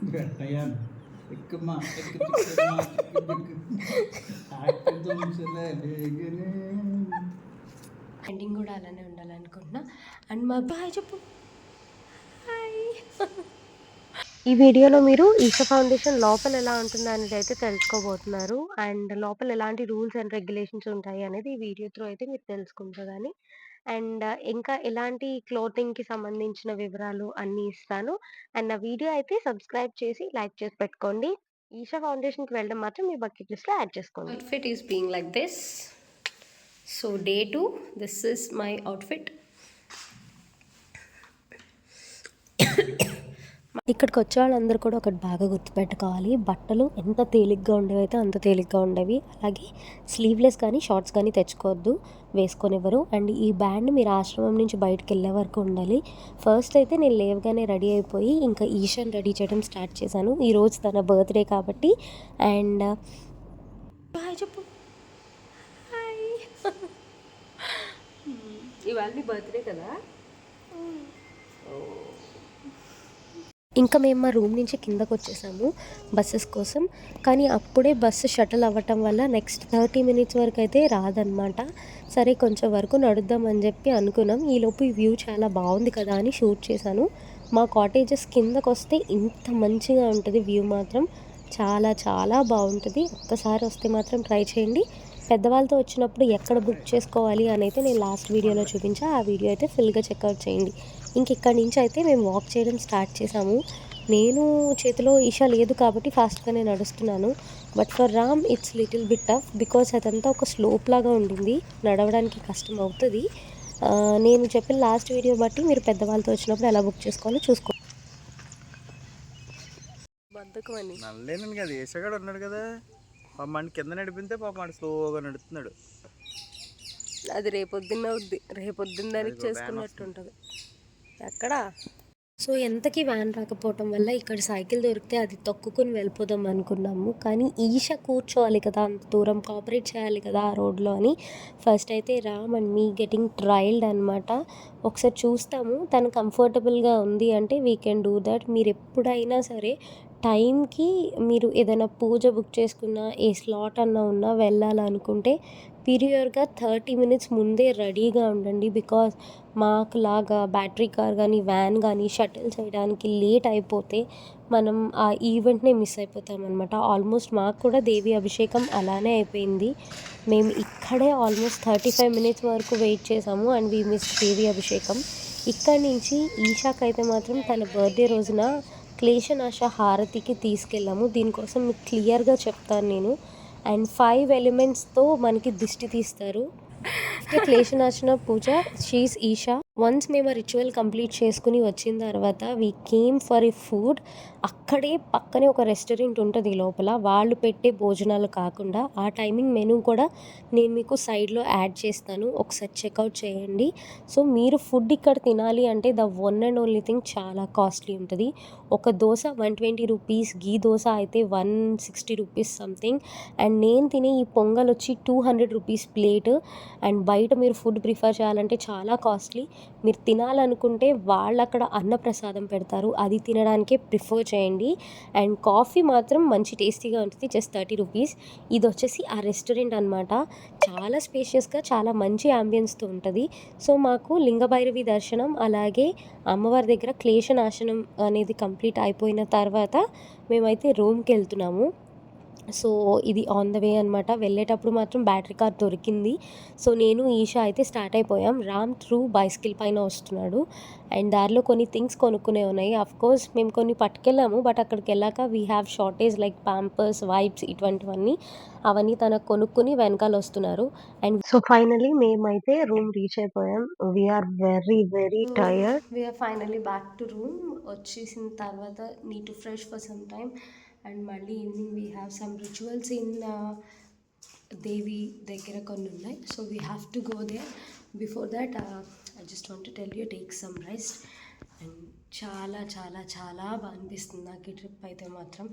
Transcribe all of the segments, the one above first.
Ayan. Ikma, ikma, ఎండింగ్ కూడా అలానే ఉండాలనుకుంటున్నా. అండ్ మా బాయ్ చెప్పు. హాయ్ ఈ వీడియోలో మీరు ఈషా ఫౌండేషన్ లోపల ఎలా ఉంటుంది అనేది అయితే తెలుసుకోబోతున్నారు. అండ్ లోపల ఎలాంటి రూల్స్ అండ్ రెగ్యులేషన్స్ ఉంటాయి అనేది ఈ వీడియో త్రూ అయితే మీరు తెలుసుకుంటారు. కానీ అండ్ ఇంకా ఎలాంటి క్లోతింగ్కి సంబంధించిన వివరాలు అన్నీ ఇస్తాను. అండ్ నా వీడియో అయితే సబ్స్క్రైబ్ చేసి లైక్ చేసి పెట్టుకోండి. ఈషా ఫౌండేషన్కి వెళ్ళడం మాత్రం మీ బకెట్ లిస్ట్లో యాడ్ చేసుకోండి. Fit is being like this so day two this is my outfit ఇక్కడికి వచ్చే వాళ్ళందరూ కూడా ఒకటి బాగా గుర్తుపెట్టుకోవాలి. బట్టలు ఎంత తేలిగ్గా ఉండేవి అయితే అంత తేలిగ్గా ఉండేవి. అలాగే స్లీవ్లెస్ కానీ షార్ట్స్ కానీ తెచ్చుకోవద్దు వేసుకొనివ్వరు. అండ్ ఈ బ్యాండ్ మీరు ఆశ్రమం నుంచి బయటకు వెళ్ళే వరకు ఉండాలి. ఫస్ట్ అయితే నేను లేవగానే రెడీ అయిపోయి ఇంకా ఈశాన్ రెడీ చేయడం స్టార్ట్ చేశాను. ఈరోజు తన బర్త్డే కాబట్టి. అండ్ చెప్పు. హాయ్. ఇవాళ నీ బర్త్డే కదా? ఇంకా మేము మా రూమ్ నుంచి కిందకు వచ్చేసాము బస్సెస్ కోసం. కానీ అప్పుడే బస్సు షటిల్ అవ్వటం వల్ల నెక్స్ట్ థర్టీ మినిట్స్ వరకు అయితే రాదనమాట సరే కొంచెం వరకు నడుద్దామని చెప్పి అనుకున్నాం. ఈలోపు ఈ వ్యూ చాలా బాగుంది కదా అని షూట్ చేశాను. మా కాటేజెస్ కిందకు వస్తే ఇంత మంచిగా ఉంటుంది వ్యూ మాత్రం. చాలా చాలా బాగుంటుంది. ఒక్కసారి వస్తే మాత్రం ట్రై చేయండి. పెద్దవాళ్ళతో వచ్చినప్పుడు ఎక్కడ బుక్ చేసుకోవాలి అని అయితే నేను లాస్ట్ వీడియోలో చూపించా. ఆ వీడియో అయితే ఫుల్గా చెక్అవుట్ చేయండి. ఇంక ఇక్కడి నుంచి అయితే మేము వాక్ చేయడం స్టార్ట్ చేసాము. నేను చేతిలో ఈషా లేదు కాబట్టి ఫాస్ట్గానే నడుస్తున్నాను. But for Ram it's little bit tough because అదంతా ఒక స్లోప్ లాగా ఉండింది. నడవడానికి కష్టం అవుతుంది. నేను చెప్పిన లాస్ట్ వీడియో బట్టి మీరు పెద్దవాళ్ళతో వచ్చినప్పుడు ఎలా బుక్ చేసుకోవాలో చూసుకో. బద్దకం అని నల్లేనని కదా ఏసగాడు ఉన్నాడు కదా. పాప కింద నడిపితే పాప స్లోగా నడుస్తున్నాడు. అది రేపొద్దున్న అవుద్ది. రేపొద్దున్న దానికి చేసుకున్నట్టు ఉంటుంది. ఎక్కడ? సో ఎంతకి వ్యాన్ రాకపోవటం వల్ల ఇక్కడ సైకిల్ దొరికితే అది తొక్కుకుని వెళ్ళిపోదాం అనుకున్నాము. కానీ ఈష కూర్చోవాలి కదా అంత దూరం కోఆపరేట్ చేయాలి కదా ఆ రోడ్లో అని. ఫస్ట్ అయితే Ram and me getting tired అనమాట ఒకసారి చూస్తాము తను కంఫర్టబుల్గా ఉంది అంటే వీ కెన్ డూ దట్ మీరు ఎప్పుడైనా సరే టైంకి మీరు ఏదైనా పూజ బుక్ చేసుకున్నా ఏ స్లాట్ అన్నా ఉన్నా వెళ్ళాలనుకుంటే పీరియర్గా థర్టీ మినిట్స్ ముందే రెడీగా ఉండండి. బికాస్ మాకు లాగా బ్యాటరీ కార్ కానీ వ్యాన్ కానీ షటిల్ చేయడానికి లేట్ అయిపోతే మనం ఆ ఈవెంట్నే మిస్ అయిపోతాం అనమాట ఆల్మోస్ట్ మాకు కూడా దేవి అభిషేకం అలానే అయిపోయింది. మేము ఇక్కడే ఆల్మోస్ట్ థర్టీ ఫైవ్ మినిట్స్ వరకు వెయిట్ చేసాము and we miss Devi abhishekam. ఇక్కడి నుంచి ఈషాకి అయితే మాత్రం తన బర్త్డే రోజున క్లేశనాశ హారతికి తీసుకెళ్ళాము. దీనికోసం మీకు క్లియర్గా చెప్తాను నేను. అండ్ ఫైవ్ ఎలిమెంట్స్తో మనకి దిష్టి తీస్తారు. క్లేశనాశన పూజ షీస్ ఈషా. వన్స్ మేము ఆ రిచువల్ కంప్లీట్ చేసుకుని వచ్చిన తర్వాత we came for a food అక్కడే పక్కనే ఒక రెస్టారెంట్ ఉంటుంది లోపల. వాళ్ళు పెట్టే భోజనాలు కాకుండా ఆ టైమింగ్ మెనూ కూడా నేను మీకు సైడ్లో యాడ్ చేస్తాను. ఒకసారి చెక్అవుట్ చేయండి. సో మీరు ఫుడ్ ఇక్కడ తినాలి అంటే the one and only thing చాలా కాస్ట్లీ ఉంటుంది. ఒక dosa one twenty rupees ghee dosa అయితే one sixty rupees something and నేను తినే ఈ పొంగల్ వచ్చి two hundred rupees plate and బయట మీరు ఫుడ్ ప్రిఫర్ చేయాలంటే చాలా కాస్ట్లీ మీరు తినాలనుకుంటే వాళ్ళు అక్కడ అన్నప్రసాదం పెడతారు. అది తినడానికే ప్రిఫర్ చేయండి. అండ్ కాఫీ మాత్రం మంచి టేస్టీగా ఉంటుంది. Just thirty rupees. ఇది వచ్చేసి ఆ రెస్టారెంట్ అనమాట చాలా స్పేషియస్గా చాలా మంచి అంబియన్స్తో ఉంటుంది. సో మాకు లింగభైరవి దర్శనం అలాగే అమ్మవారి దగ్గర క్లేశనాశనం అనేది కంప్లీట్ అయిపోయిన తర్వాత మేమైతే రూమ్కి వెళ్తున్నాము. సో ఇది ఆన్ ద వే అనమాట వెళ్ళేటప్పుడు మాత్రం బ్యాటరీ కార్ దొరికింది. సో నేను ఈషా అయితే స్టార్ట్ అయిపోయాం. రామ్ త్రూ బైసికల్ పైన వస్తున్నాడు. అండ్ దారిలో కొన్ని థింగ్స్ కొనుక్కునే ఉన్నాయి. అఫ్ కోర్స్ మేము కొన్ని పట్టుకెళ్ళాము. బట్ అక్కడికి వెళ్ళాక we have shortage like pampers wipes ఇటువంటివన్నీ. అవన్నీ తనకు కొనుక్కుని వెనకాల వస్తున్నారు. అండ్ సో ఫైనలీ మేమైతే రూమ్ రీచ్ అయిపోయాం. We are very very tired we are finally back to room వచ్చేసిన తర్వాత need to fresh for some time and మళ్ళీ evening we have some rituals in Devi దగ్గర కొన్ని ఉన్నాయి. So we have to go there. Before that I just want to tell you take some rest. And చాలా చాలా చాలా బాగా అనిపిస్తుంది నాకు ఈ ట్రిప్ అయితే మాత్రం.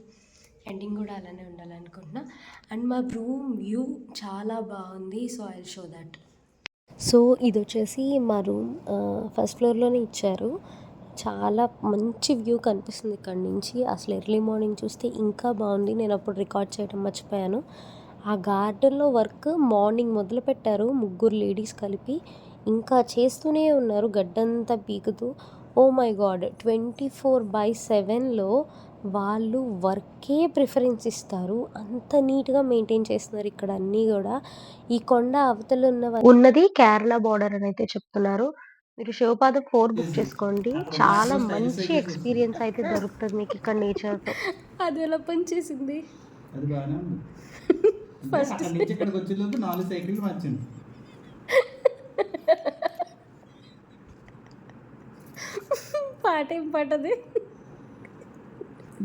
ఎండింగ్ కూడా అలానే ఉండాలనుకుంటున్నా. అండ్ మా రూమ్ వ్యూ చాలా బాగుంది so I show that. So ఇది వచ్చేసి మా రూమ్ ఫస్ట్ ఫ్లోర్లోనే ఇచ్చారు. చాలా మంచి వ్యూ కనిపిస్తుంది ఇక్కడ నుంచి. అసలు ఎర్లీ మార్నింగ్ చూస్తే ఇంకా బాగుంది. నేను అప్పుడు రికార్డ్ చేయడం మర్చిపోయాను. ఆ గార్డెన్లో వర్క్ మార్నింగ్ మొదలు పెట్టారు ముగ్గురు లేడీస్ కలిపి. ఇంకా చేస్తూనే ఉన్నారు. గడ్డంతా పీకుతూ. ఓ my god! Twenty four by సెవెన్లో వాళ్ళు వర్కే ప్రిఫరెన్స్ ఇస్తారు. అంత నీట్గా మెయింటైన్ చేస్తున్నారు ఇక్కడ అన్నీ కూడా. ఈ కొండ అవతల ఉన్న ఉన్నది కేరళ బార్డర్ అని అయితే చెప్తున్నారు. మీరు శివపాదం ఫోర్ బుక్ చేసుకోండి. చాలా మంచి ఎక్స్పీరియన్స్ అయితే దొరుకుతుంది మీకు ఇక్కడ నేచర్తో. అది ఎలా పనిచేసింది? అది బాగానే ఉంది. అంటే అక్కడి నుంచి ఇక్కడికి వచ్చే లోపు నాలుగు సైకిల్ మార్చింది పాట ఏం పాటది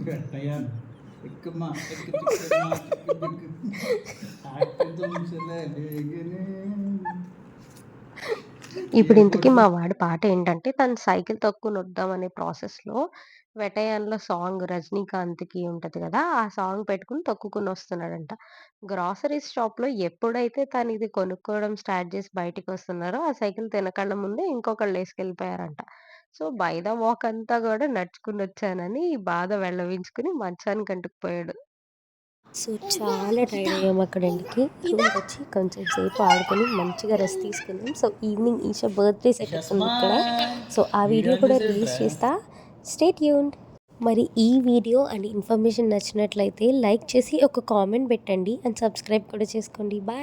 గట్టయ్యాను ఎక్కుమ్మా ఎక్కు ఇప్పుడు ఇంతకీ మా వాడి పాట ఏంటంటే తను సైకిల్ తొక్కుని వద్దామనే ప్రాసెస్లో వెటయాన్లో సాంగ్ రజనీకాంత్కి ఉంటుంది కదా ఆ సాంగ్ పెట్టుకుని తొక్కుకుని వస్తున్నాడంట. గ్రాసరీస్ షాప్లో ఎప్పుడైతే తను ఇది కొనుక్కోవడం స్టార్ట్ చేసి బయటికి వస్తున్నారో ఆ సైకిల్ తినకళ్ళ ముందే ఇంకొకళ్ళు వేసుకెళ్ళిపోయారంట. సో బై ద వాక్ అంతా కూడా నడుచుకుని వచ్చానని ఈ బాధ వెళ్ళవించుకుని మంచానికి అంటుకుపోయాడు సో చాలా టైర్డ్ అయ్యాం అక్కడ ఇంటికి. రూమ్కి వచ్చి కొంచెం సేపు ఆడుకొని మంచిగా రెస్ట్ తీసుకున్నాం. So evening Isha birthday second ఉంది ఇక్కడ. సో ఆ వీడియో కూడా రిలీజ్ చేస్తా. స్టేట్ యూన్డ్ మరి ఈ వీడియో అండ్ ఇన్ఫర్మేషన్ నచ్చినట్లయితే లైక్ చేసి ఒక కామెంట్ పెట్టండి అండ్ సబ్స్క్రైబ్ కూడా చేసుకోండి. బాయ్